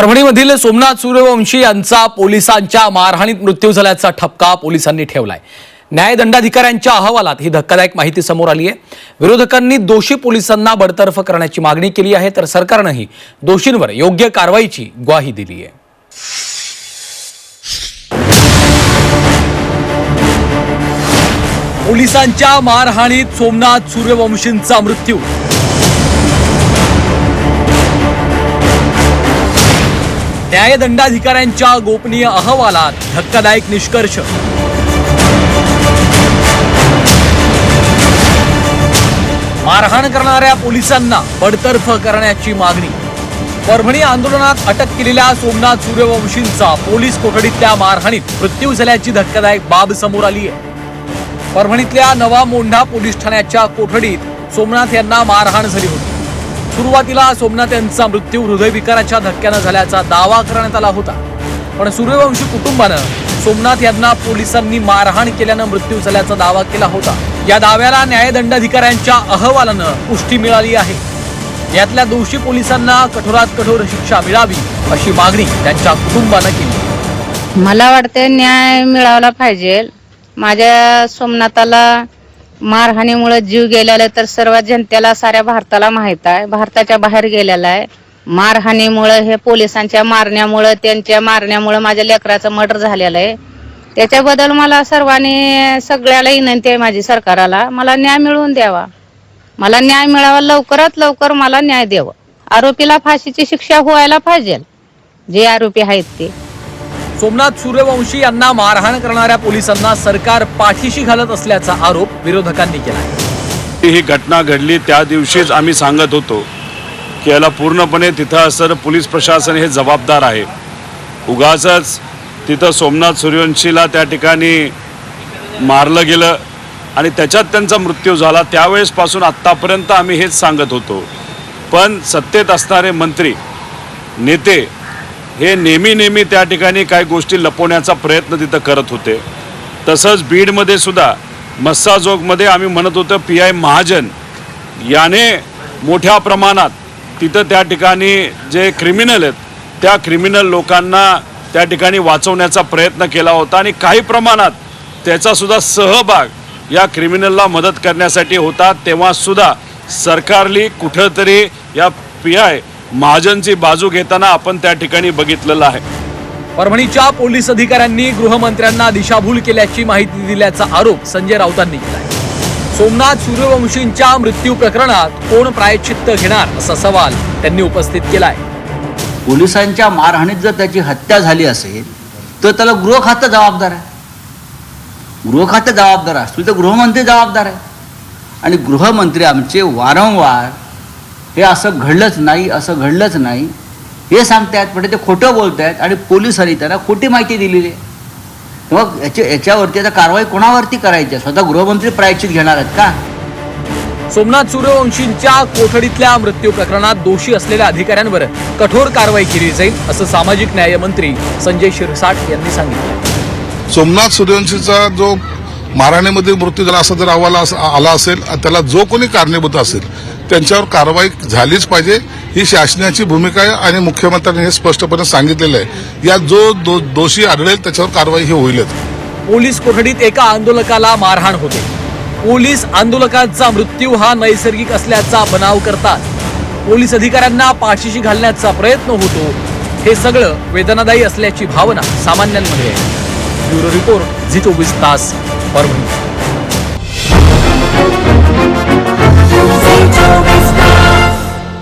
परभणीमधील सोमनाथ सूर्यवंशी यांचा पोलिसांच्या मारहाणीत मृत्यू झाल्याचा ठपका पोलिसांनी ठेवलाय. न्यायदंडाधिकाऱ्यांच्या अहवालात ही धक्कादायक माहिती समोर आली आहे. विरोधकांनी दोषी पोलिसांना बडतर्फ करण्याची मागणी केली आहे तर सरकारनंही दोषींवर योग्य कारवाईची ग्वाही दिली आहे. पोलिसांच्या मारहाणीत सोमनाथ सूर्यवंशींचा मृत्यू न्यायदंडाधिकाऱ्यांच्या गोपनीय अहवालात धक्कादायक निष्कर्ष. मारहाण करणाऱ्या पोलिसांना बडतर्फ करण्याची मागणी. परभणी आंदोलनात अटक केलेल्या सोमनाथ सूर्यवंशींचा पोलीस कोठडीतल्या मारहाणीत मृत्यू झाल्याची धक्कादायक बाब समोर आली आहे. परभणीतल्या नवा मोंढा पोलीस ठाण्याच्या कोठडीत सोमनाथ यांना मारहाण झाली होती. सुरुवातीला सोमनाथ यांचा मृत्यू हृदयविकाराच्या धक्क्यानं झाल्याचा दावा करण्यात आला होता. पण सूर्यवंशी कुटुंबानं सोमनाथ यांना पोलिसांनी मारहाण केल्यानं मृत्यू झाल्याचा दावा केला होता. या दाव्याला न्यायदंडाधिकाऱ्यांच्या अहवालानं पुष्टी मिळाली आहे. यातल्या दोषी पोलिसांना कठोरात कठोर शिक्षा मिळावी अशी मागणी त्यांच्या कुटुंबानं केली. मला वाटते न्याय मिळाला पाहिजे. माझ्या सोमनाथाला मारहाणीमुळे जीव गेलेला तर सर्व जनतेला साऱ्या भारताला माहीत आहे. भारताच्या बाहेर गेलेला आहे. मारहाणीमुळे हे पोलिसांच्या मारण्यामुळं त्यांच्या मारण्यामुळं माझ्या लेकराचं मर्डर झालेलं आहे. त्याच्याबद्दल मला सर्वांनी सगळ्याला विनंती आहे माझी सरकाराला मला न्याय मिळवून द्यावा. मला न्याय मिळावा लवकरात लवकर मला न्याय द्यावा. आरोपीला फाशीची शिक्षा व्हायला पाहिजे. जे आरोपी आहेत ते. सोमनाथ सूर्यवंशी यांना मारहाण करणाऱ्या पोलिसांना सरकार पाठीशी घालत असल्याचा आरोप विरोधकांनी केला ही घटना घडली त्या दिवशीच आम्ही सांगत होतो की याला पूर्णपणे तिथं असं पोलीस प्रशासन हे जबाबदार आहे. उगाच तिथं सोमनाथ सूर्यवंशीला त्या ठिकाणी मारलं गेलं आणि त्याच्यात त्यांचा मृत्यू झाला. त्यावेळेसपासून आत्तापर्यंत आम्ही हेच सांगत होतो. पण सत्तेत असणारे मंत्री नेते हे नेहमी नेहमी त्या ठिकाणी काही गोष्टी लपवण्याचा प्रयत्न तिथं करत होते. तसंच बीडमध्ये सुद्धा मस्साजोगमध्ये आम्ही म्हणत होतो पी आय महाजन याने मोठ्या प्रमाणात तिथं त्या ठिकाणी जे क्रिमिनल आहेत त्या क्रिमिनल लोकांना त्या ठिकाणी वाचवण्याचा प्रयत्न केला होता आणि काही प्रमाणात त्याचासुद्धा सहभाग या क्रिमिनलला मदत करण्यासाठी होता. तेव्हासुद्धा सरकारली कुठंतरी या पी आय महाजनची बाजू घेताना आपण त्या ठिकाणी बघितलेलं आहे. परभणीच्या पोलीस अधिकाऱ्यांनी गृहमंत्र्यांना दिशाभूल केल्याची माहिती दिल्याचा आरोप संजय राऊतांनी केलाय. सोमनाथ सूर्यवंशींच्या मृत्यू प्रकरणात कोण प्रायश्चित्त घेणार असा सवाल त्यांनी उपस्थित केलाय. पोलिसांच्या मारहाणीत जर त्याची हत्या झाली असेल तर त्याला गृह खातं जबाबदार आहे. गृह खातं जबाबदार असतील तर गृहमंत्री जबाबदार आहे. आणि गृहमंत्री आमचे वारंवार हे असं घडलंच नाही असं घडलंच नाही. हे सांगतायत पण ते खोटं बोलत आहेत आणि पोलिसांनी त्यांना खोटी माहिती दिलेली आहे. मग याच्या याच्यावरती आता कारवाई कोणावरती करायची आहे? स्वतः गृहमंत्री प्रायश्चित घेणार आहेत का? सोमनाथ सूर्यवंशींच्या कोठडीतल्या मृत्यू प्रकरणात दोषी असलेल्या अधिकाऱ्यांवर कठोर कारवाई केली जाईल असं सामाजिक न्याय मंत्री संजय शिरसाट यांनी सांगितलं. सोमनाथ सूर्यवंशीचा जो मारहाणीमध्ये मृत्यू झाला असा जर अहवाल आला असेल त्याला जो कोणी कारणीभूत असेल त्यांच्यावर कारवाई झालीच पाहिजे. ही शासनाची भूमिका आहे आणि मुख्यमंत्र्यांनी हे स्पष्टपणे सांगितलेलं आहे. या जो दो, दोषी आढळेल त्याच्यावर कारवाई ही होईलच. पोलीस कोठडीत एका आंदोलकाला मारहाण होते. पोलीस आंदोलकांचा मृत्यू हा नैसर्गिक असल्याचा बनाव करतात. पोलीस अधिकाऱ्यांना पाठीशी घालण्याचा प्रयत्न होतो. हे सगळं वेदनादायी असल्याची भावना सामान्यांमध्ये आहे. ब्युरो रिपोर्ट झी चोवीस तास परभणी